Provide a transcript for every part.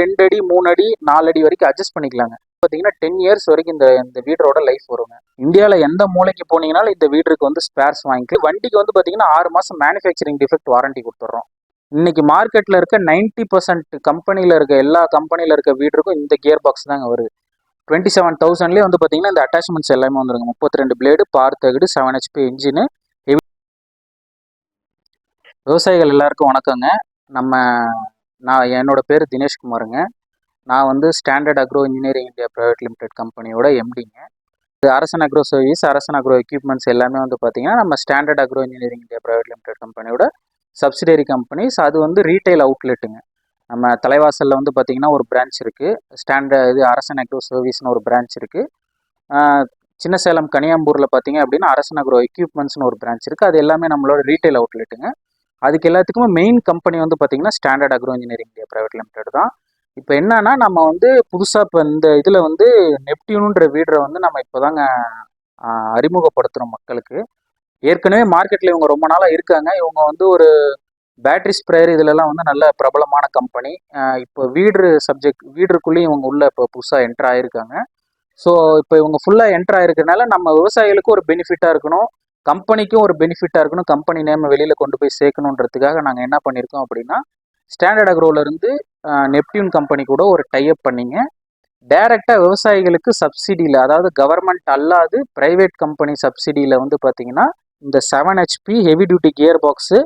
ரெண்டு அடி மூணு அடி நாலு அடி வரைக்கும் அட்ஜஸ்ட் பண்ணிக்கலாங்க. பார்த்தீங்கன்னா டென் இயர்ஸ் வரைக்கும் இந்த இந்த வீடரோட லைஃப் வருங்க. இந்தியாவில் எந்த மூலைக்கு போனீங்கனாலும் இந்த வீடுக்கு வந்து ஸ்பேர்ஸ் வாங்கிக்கலாம் வண்டிக்கு வந்து பார்த்தீங்கன்னா ஆறு மாதம் மேனுஃபேக்சரிங் டிஃபெக்ட் வாரண்டி கொடுத்துட்றோம் இன்னைக்கு மார்க்கெட்டில் இருக்க நைன்டி பர்சன்ட் கம்பெனியில் இருக்க எல்லா கம்பெனியில் இருக்க வீடுக்கும் இந்த கியர் பாக்ஸ் தாங்க வருது. டுவெண்ட்டி செவன் தௌசண்ட்லேயே வந்து பார்த்தீங்கன்னா இந்த அட்டாச்மெண்ட்ஸ் எல்லாமே வந்துருங்க. முப்பத்தி ரெண்டு பிளேடு பார் தகுடு செவன் ஹெச்பி இன்ஜினு விவசாயிகள் எல்லாருக்கும் வணக்கங்க. நம்ம நான் என்னோட பேர் தினேஷ்குமாருங்க நான் வந்து Standard Agro Engineering India Private Limited கம்பெனியோட எம்டிங்க இது Arasan agro service Arasan agro equipments எல்லாமே வந்து பார்த்தீங்கன்னா நம்ம Standard Agro Engineering India Private Limited கம்பெனியோட சப்சிடரி கம்பெனிஸ் அது வந்து ரீட்டைல் அவுட்லெட்டுங்க நம்ம தலைவாசலில் வந்து பார்த்தீங்கன்னா ஒரு பிரான்ச் இருக்குது ஸ்டாண்டர்ட் இது அரசன் அக்ரோ சர்வீஸ்னு ஒரு பிரான்ச் இருக்குது சின்ன சேலம் கனியாம்பூரில் பார்த்தீங்க அப்படின்னா அரசன் அக்ரோ எக்யூப்மெண்ட்ஸ்னு ஒரு பிரான்ச் இருக்குது அது எல்லாமே நம்மளோட ரீட்டைல் அவுட்லெட்டுங்க அதுக்கு எல்லாத்துக்குமே மெயின் கம்பெனி வந்து பார்த்தீங்கன்னா Standard Agro Engineering India Private Limited தான். இப்போ என்னன்னா நம்ம வந்து புதுசாக இப்போ இந்த இதில் வந்து நெப்டியூனுன்ற வீடரை வந்து நம்ம இப்போதாங்க அறிமுகப்படுத்துகிறோம் மக்களுக்கு. ஏற்கனவே மார்க்கெட்டில் இவங்க ரொம்ப நாளாக இருக்காங்க. இவங்க வந்து ஒரு பேட்டரி ஸ்ப்ரேயர் இதிலெல்லாம் வந்து நல்ல பிரபலமான கம்பெனி இப்போ வீடு சப்ஜெக்ட் வீடுக்குள்ளேயும் இவங்க உள்ள இப்போ புதுசாக என்ட்ரு ஆயிருக்காங்க. ஸோ இப்போ இவங்க ஃபுல்லாக என்ட்ரு ஆயிருக்கனால நம்ம விவசாயிகளுக்கு ஒரு பெனிஃபிட்டாக இருக்கணும். கம்பெனிக்கும் ஒரு பெனிஃபிட்டாக இருக்கணும். கம்பெனி நேம் வெளியில் கொண்டு போய் சேர்க்கணுன்றதுக்காக நாங்கள் என்ன பண்ணியிருக்கோம் அப்படின்னா ஸ்டாண்டர்ட் அக்ரோலேருந்து நெப்டியூன் கம்பெனி கூட ஒரு டைப் பண்ணிங்க. டைரெக்டாக விவசாயிகளுக்கு சப்சிடியில் அதாவது கவர்மெண்ட் அல்லாது ப்ரைவேட் கம்பெனி சப்சிடியில் வந்து பார்த்தீங்கன்னா இந்த seven HP heavy duty gear box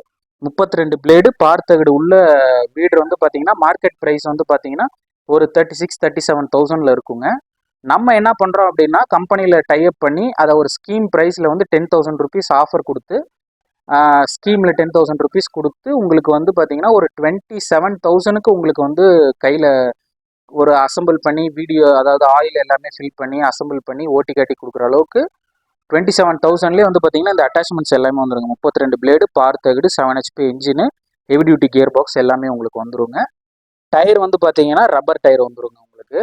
முப்பத்தி ரெண்டு பிளேடு பார்த்தகடு உள்ள வீடு வந்து பார்த்தீங்கன்னா மார்க்கெட் ப்ரைஸ் வந்து பார்த்தீங்கன்னா ஒரு தேர்ட்டி சிக்ஸ் தேர்ட்டி செவன் தௌசண்டில் இருக்குங்க. நம்ம என்ன பண்ணுறோம் அப்படின்னா கம்பெனியில் டைப் பண்ணி அதை ஒரு ஸ்கீம் ப்ரைஸில் வந்து டென் தௌசண்ட் ருபீஸ் ஆஃபர் கொடுத்து ஸ்கீமில் டென் தௌசண்ட் ருபீஸ் கொடுத்து உங்களுக்கு வந்து பார்த்தீங்கன்னா ஒரு டுவெண்ட்டி செவன் தௌசண்ட்க்கு உங்களுக்கு வந்து கையில் ஒரு அசம்பிள் பண்ணி வீடியோ அதாவது ஆயில் எல்லாமே ஃபில் பண்ணி அசம்பிள் பண்ணி ஓட்டி காட்டி கொடுக்குற அளவுக்கு டுவெண்ட்டி செவன் தௌசண்ட்லேயே வந்து பார்த்தீங்கன்னா இந்த அட்டாச்மெண்ட்ஸ் எல்லாமே வந்துருங்க. முப்பத்தி ரெண்டு பிளேடு பார் தகுடு seven HP engine heavy duty gear box எல்லாமே உங்களுக்கு வந்துருங்க. டயர் வந்து பார்த்தீங்கன்னா ரப்பர் டயர் வந்துருங்க உங்களுக்கு.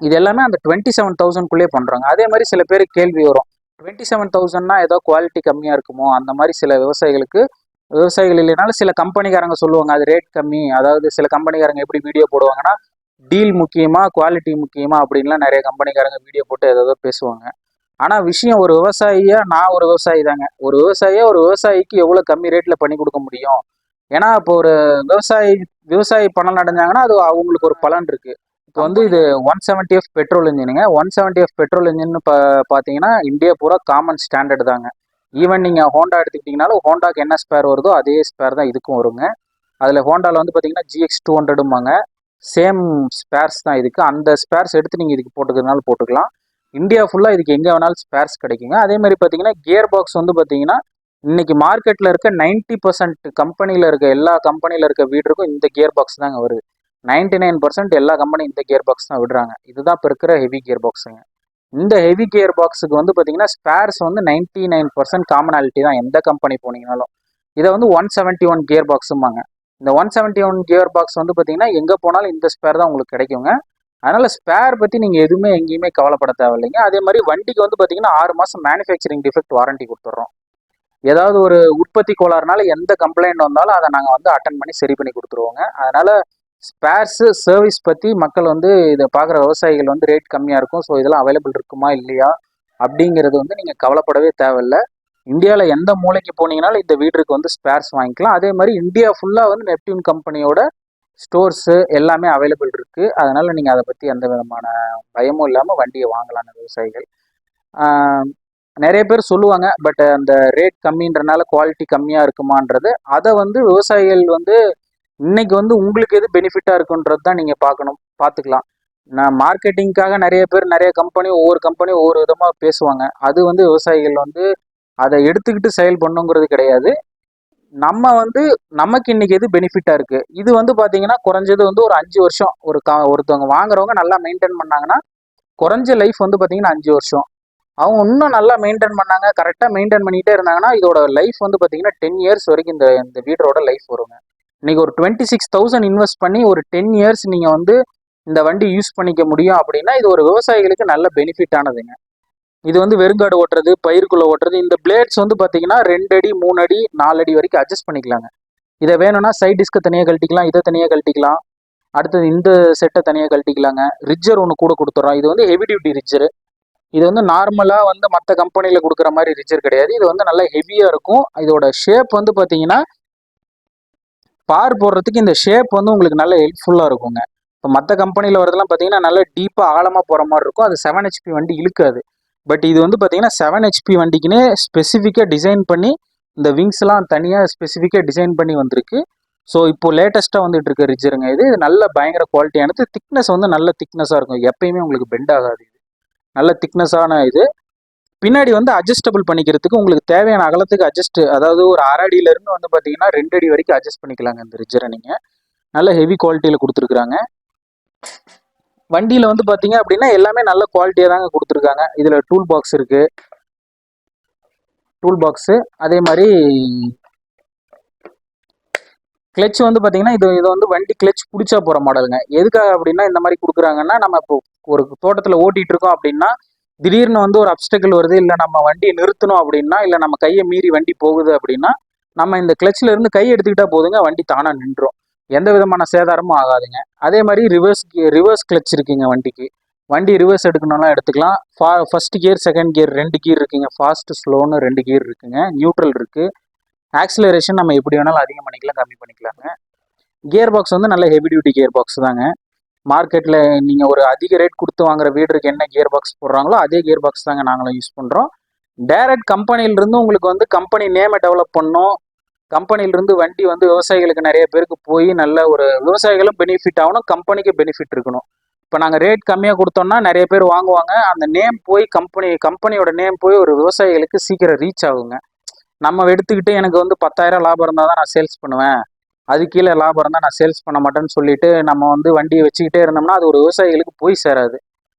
இது எல்லாமே அந்த டுவெண்ட்டி செவன் தௌசண்ட்குள்ளேயே பண்ணுறாங்க அதே மாதிரி சில பேர் கேள்வி வரும். டுவெண்ட்டி செவன் தௌசண்ட்னா ஏதோ குவாலிட்டி கம்மியாக இருக்குமோ? அந்த மாதிரி சில விவசாயிகளுக்கு விவசாயிகள் இல்லைனாலும் சில கம்பெனிக்காரங்க சொல்லுவாங்க அது ரேட் கம்மி. அதாவது சில கம்பெனிக்காரங்க எப்படி வீடியோ போடுவாங்கன்னா டீல் முக்கியமாக குவாலிட்டி முக்கியமாக அப்படின்லாம் நிறைய கம்பெனிக்காரங்க வீடியோ போட்டு ஏதோ பேசுவாங்க. ஆனால் விஷயம் ஒரு விவசாயியாக நான் ஒரு விவசாயி தாங்க. ஒரு விவசாயியாக ஒரு விவசாயிக்கு எவ்வளோ கம்மி ரேட்டில் பண்ணி கொடுக்க முடியும்? ஏன்னா இப்போ ஒரு விவசாயி விவசாயி பணம் அடைஞ்சாங்கன்னா அது அவங்களுக்கு ஒரு பலன் இருக்குது இப்போ வந்து இது one seventy F petrol இன்ஜினுங்க one seventy F petrol engine பா பார்த்தீங்கன்னா இந்தியா பூரா காமன் ஸ்டாண்டர்ட் தாங்க. ஈவன் நீங்கள் ஹோண்டா எடுத்துக்கிட்டிங்கனாலும் ஹோண்டாக்கு என்ன ஸ்பேர் வருதோ அதே ஸ்பேர் தான் இதுக்கும் வருங்க. அதில் ஹோண்டாவில் வந்து பார்த்தீங்கன்னா ஜிஎக்ஸ் டூ ஹண்ட்ரடும்பாங்க சேம் ஸ்பேர்ஸ் தான் இதுக்கு. அந்த ஸ்பேர்ஸ் எடுத்து நீங்கள் இதுக்கு போட்டுக்கிறதுனால போட்டுக்கலாம். இந்தியா ஃபுல்லாக இதுக்கு எங்கே வேணாலும் ஸ்பேர்ஸ் கிடைக்குங்க. அதே மாதிரி பார்த்தீங்கன்னா கியர் பாக்ஸ் வந்து பார்த்தீங்கன்னா இன்னைக்கு மார்க்கெட்டில் இருக்க நைன்டி பர்சன்ட் கம்பெனியில் இருக்க எல்லா கம்பெனியில் இருக்க வீடுக்கும் இந்த கியர் பாக்ஸ் தாங்க வருது. நைன்டி நைன் பர்சன்ட் எல்லா கம்பெனி இந்த கியர் பாக்ஸ் தான் விடுறாங்க. இதுதான் இப்போ இருக்கிற ஹெவி கியர் பாக்ஸுங்க இந்த ஹெவி கியர் பாக்ஸுக்கு வந்து பார்த்தீங்கன்னா ஸ்பேர்ஸ் வந்து நைன்டி நைன் பர்சன்ட் காமனாலிட்டி தான். எந்த கம்பெனி போனீங்கனாலும். இதை வந்து ஒன் செவன்ட்டி ஒன் கியர் பாக்ஸும்பாங்க இந்த one seventy one gear box வந்து பார்த்தீங்கன்னா எங்கே போனாலும் இந்த ஸ்பேர் தான் உங்களுக்கு கிடைக்குங்க. அதனால் ஸ்பேர் பற்றி நீங்கள் எதுவுமே எங்கேயுமே கவலைப்பட தேவையில்லைங்க. அதே மாதிரி வண்டிக்கு வந்து பார்த்தீங்கன்னா ஆறு மாதம் மேனுஃபேக்சரிங் டிஃபெக்ட் வாரண்டி கொடுத்துட்றோம் ஏதாவது ஒரு உற்பத்தி கோளாறுனால எந்த கம்ப்ளைண்ட் வந்தாலும் அதை நாங்கள் வந்து அட்டன் பண்ணி சரி பண்ணி கொடுத்துருவோங்க. அதனால் ஸ்பேர்ஸு சர்வீஸ் பற்றி மக்கள் வந்து இதை பார்க்குற விவசாயிகள் வந்து ரேட் கம்மியாக இருக்கும். ஸோ இதெல்லாம் அவைலபிள் இருக்குமா இல்லையா? அப்படிங்கிறது வந்து நீங்கள் கவலைப்படவே தேவையில்லை. இந்தியாவில் எந்த மூலைக்கு போனீங்கனாலும் இந்த வீடுக்கு வந்து ஸ்பேர்ஸ் வாங்கிக்கலாம். அதே மாதிரி இந்தியா ஃபுல்லாக வந்து நெப்டியூன் கம்பெனியோட ஸ்டோர்ஸு எல்லாமே அவைலபிள் இருக்குது அதனால் நீங்கள் அதை பற்றி எந்த விதமான பயமும் இல்லாமல் வண்டியை வாங்கலாம் விவசாயிகள். நிறைய பேர் சொல்லுவாங்க பட் அந்த ரேட் கம்மின்றனால குவாலிட்டி கம்மியாக இருக்குமான்றது. அதை வந்து விவசாயிகள் வந்து இன்னைக்கு வந்து உங்களுக்கு எது பெனிஃபிட்டாக இருக்குன்றது தான் நீங்கள் பார்க்கணும் பார்த்துக்கலாம். நான் மார்க்கெட்டிங்க்காக நிறைய பேர் நிறைய கம்பெனி ஒவ்வொரு கம்பெனி ஒவ்வொரு விதமாக பேசுவாங்க. அது வந்து விவசாயிகள் வந்து அதை எடுத்துக்கிட்டு செயல் பண்ணுங்கிறது கிடையாது. நம்ம வந்து நமக்கு இன்னைக்கு எது பெனிஃபிட்டாக இருக்குது இது வந்து பார்த்தீங்கன்னா குறைஞ்சது வந்து ஒரு அஞ்சு வருஷம். ஒரு கா ஒருத்தவங்க வாங்குறவங்க நல்லா மெயின்டைன் பண்ணாங்கன்னா குறைஞ்ச லைஃப் வந்து பார்த்தீங்கன்னா அஞ்சு வருஷம். அவங்க இன்னும் நல்லா மெயின்டைன் பண்ணாங்க கரெக்டாக மெயின்டைன் பண்ணிகிட்டே இருந்தாங்கன்னா இதோட லைஃப் வந்து பார்த்தீங்கன்னா டென் இயர்ஸ் வரைக்கும் இந்த இந்த வீடரோட லைஃப் வருங்க. இன்னைக்கு ஒரு டுவெண்ட்டி சிக்ஸ் தௌசண்ட் இன்வெஸ்ட் பண்ணி ஒரு டென் இயர்ஸ் நீங்கள் வந்து இந்த வண்டி யூஸ் பண்ணிக்க முடியும் அப்படின்னா இது ஒரு விவசாயிகளுக்கு நல்ல பெனிஃபிட் ஆனதுங்க. இது வந்து வெறுங்காடு ஓட்டுறது பயிருக்குள்ளே ஓட்டுறது இந்த பிளேட்ஸ் வந்து பார்த்தீங்கன்னா ரெண்டு அடி மூணு அடி நாலு அடி வரைக்கும் அட்ஜஸ்ட் பண்ணிக்கலாங்க. இதை வேணும்னா சைட் டிஸ்க்கு தனியாக கழட்டிக்கலாம் இதை தனியாக கழட்டிக்கலாம். அடுத்தது இந்த செட்டை தனியாக கழட்டிக்கலாங்க. ரிட்ஜர் ஒன்று கூட கொடுத்துட்றோம் இது வந்து ஹெவி டியூட்டி ரிட்ஜரு இது வந்து நார்மலாக வந்து மற்ற கம்பெனியில் கொடுக்குற மாதிரி ரிட்ஜர் கிடையாது. இது வந்து நல்லா ஹெவியாக இருக்கும். இதோட ஷேப் வந்து பார்த்தீங்கன்னா பார் போடுறதுக்கு இந்த ஷேப் வந்து உங்களுக்கு நல்ல ஹெல்ப்ஃபுல்லாக இருக்குங்க. இப்போ மற்ற கம்பெனியில் வரதெல்லாம் பார்த்தீங்கன்னா நல்லா டீப்பாக ஆழமாக போகிற மாதிரி இருக்கும். அது செவன் ஹெச்பி வண்டி இழுக்காது. பட் இது வந்து பார்த்தீங்கன்னா செவன் ஹெச்பி வண்டிக்குன்னே ஸ்பெசிஃபிக்காக டிசைன் பண்ணி இந்த விங்ஸ்லாம் தனியாக ஸ்பெசிஃபிக்காக டிசைன் பண்ணி வந்திருக்கு. ஸோ இப்போ லேட்டஸ்ட்டாக வந்துட்டு இருக்க ரிஜருங்க இது இது நல்ல பயங்கர குவாலிட்டியானது திக்னஸ் வந்து நல்ல திக்னஸாக இருக்கும். எப்பயுமே உங்களுக்கு பெண்ட் ஆகாது இது. நல்ல திக்னஸான இது. பின்னாடி வந்து அட்ஜஸ்டபிள் பண்ணிக்கிறதுக்கு உங்களுக்கு தேவையான அகலத்துக்கு அட்ஜஸ்ட் அதாவது ஒரு அரை அடியிலேருந்து வந்து பார்த்தீங்கன்னா ரெண்டு அடி வரைக்கும் அட்ஜஸ்ட் பண்ணிக்கலாங்க இந்த ரிஜரை நீங்கள் நல்ல ஹெவி குவாலிட்டியில் கொடுத்துருக்குறாங்க. வண்டியில் வந்து பார்த்தீங்க அப்படின்னா எல்லாமே நல்ல குவாலிட்டியாக தாங்க கொடுத்துருக்காங்க. இதில் டூல் பாக்ஸ் இருக்குது டூல் பாக்ஸு அதே மாதிரி கிளச் வந்து பார்த்தீங்கன்னா இது இது வந்து வண்டி கிளச் பிடிச்சா போகிற மாடலுங்க எதுக்காக அப்படின்னா இந்த மாதிரி கொடுக்குறாங்கன்னா நம்ம இப்போ ஒரு தோட்டத்தில் ஓட்டிகிட்டு இருக்கோம் அப்படின்னா திடீர்னு வந்து ஒரு அப்டக்கிள் வருது இல்லை நம்ம வண்டியை நிறுத்தணும் அப்படின்னா இல்லை நம்ம கையை மீறி வண்டி போகுது அப்படின்னா நம்ம இந்த கிளச்சில் இருந்து கை எடுத்துக்கிட்டா போதுங்க வண்டி தானாக நின்றோம் எந்த விதமான சேதாரமும் ஆகாதுங்க. அதே மாதிரி ரிவர்ஸ் ரிவர்ஸ் கிளச் இருக்குங்க வண்டிக்கு. வண்டி ரிவர்ஸ் எடுக்கணும்னா எடுத்துக்கலாம். ஃபா ஃபர்ஸ்ட் கியர் செகண்ட் கியர் ரெண்டு கியர் இருக்குங்க. ஃபாஸ்ட் ஸ்லோன்னு ரெண்டு கியர் இருக்குங்க. நியூட்ரல் இருக்குது ஆக்சிலரேஷன் நம்ம எப்படி வேணாலும் அதிகம் பண்ணிக்கலாம் கம்மி பண்ணிக்கலாங்க. கியர் பாக்ஸ் வந்து நல்ல ஹெவி டியூட்டி கியர் பாக்ஸ் தாங்க. மார்க்கெட்டில் நீங்கள் ஒரு அதிக ரேட் கொடுத்து வாங்குற வீடுக்கு என்ன கியர் பாக்ஸ் போடுறாங்களோ அதே கியர் பாக்ஸ் தாங்க நாங்களும் யூஸ் பண்ணுறோம் டைரக்ட் கம்பெனியிலிருந்து உங்களுக்கு வந்து கம்பெனி நேமை டெவலப் பண்ணோம் கம்பெனிலிருந்து வண்டி வந்து விவசாயிகளுக்கு நிறைய பேருக்கு போய் நல்ல ஒரு விவசாயிகளும் பெனிஃபிட் ஆகணும் கம்பெனிக்கு பெனிஃபிட் இருக்கணும். இப்போ நாங்கள் ரேட் கம்மியாக கொடுத்தோம்னா நிறைய பேர் வாங்குவாங்க. அந்த நேம் போய் கம்பெனி கம்பெனியோட நேம் போய் ஒரு விவசாயிகளுக்கு சீக்கிரம் ரீச் ஆகுங்க. நம்ம எடுத்துக்கிட்டு எனக்கு வந்து பத்தாயிரம் லாபம் இருந்தால் தான் நான் சேல்ஸ் பண்ணுவேன். அது கீழே லாபம் இருந்தால் நான் சேல்ஸ் பண்ண மாட்டேன்னு சொல்லிட்டு நம்ம வந்து வண்டியை வச்சுக்கிட்டே இருந்தோம்னா அது ஒரு விவசாயிகளுக்கு போய் சேராது.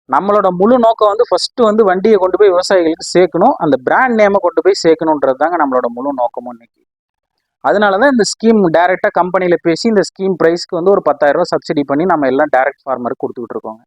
நம்மளோட முழு நோக்கம் வந்து ஃபஸ்ட்டு வந்து வண்டியை கொண்டு போய் விவசாயிகளுக்கு சேர்க்கணும். அந்த பிராண்ட் நேமை கொண்டு போய் சேர்க்கணுன்றது தாங்க நம்மளோட முழு நோக்கமும் இன்னைக்கு. அதனால தான் இந்த ஸ்கீம் டைரெக்டாக கம்பெனியில் பேசி இந்த ஸ்கீம் ப்ரைஸ்க்கு வந்து ஒரு பத்தாயிரம் சப்சிடி பண்ணி நம்ம எல்லாம் டைரக்ட் ஃபார்மருக்கு கொடுத்துக்கிட்டு இருக்கோங்க.